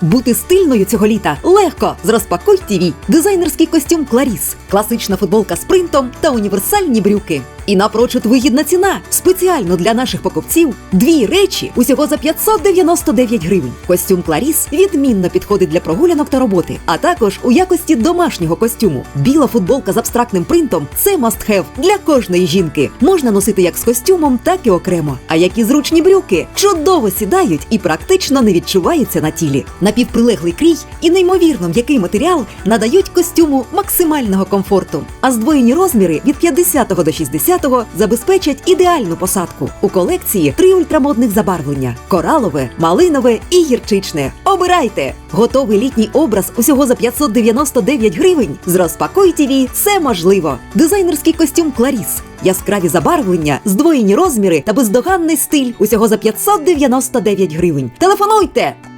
Бути стильною цього літа легко з розпакуй ТІВІ. Дизайнерський костюм Кларіс, класична футболка з принтом та універсальні брюки. І напрочуд вигідна ціна спеціально для наших покупців. Дві речі усього за 599 гривень. Костюм Кларіс відмінно підходить для прогулянок та роботи, а також у якості домашнього костюму. Біла футболка з абстрактним принтом це must have для кожної жінки. Можна носити як з костюмом, так і окремо. А які зручні брюки чудово сідають і практично не відчуваються на тілі. Напівприлеглий крій і неймовірно м'який матеріал надають костюму максимального комфорту. А здвоєні розміри від 50 до 60 забезпечать ідеальну посадку. У колекції три ультрамодних забарвлення: коралове, малинове і гірчичне. Обирайте! Готовий літній образ усього за 599 гривень. З розпакуй ТІВІ все можливо. Дизайнерський костюм Кларіс. Яскраві забарвлення, здвоєні розміри та бездоганний стиль усього за 599 гривень. Телефонуйте!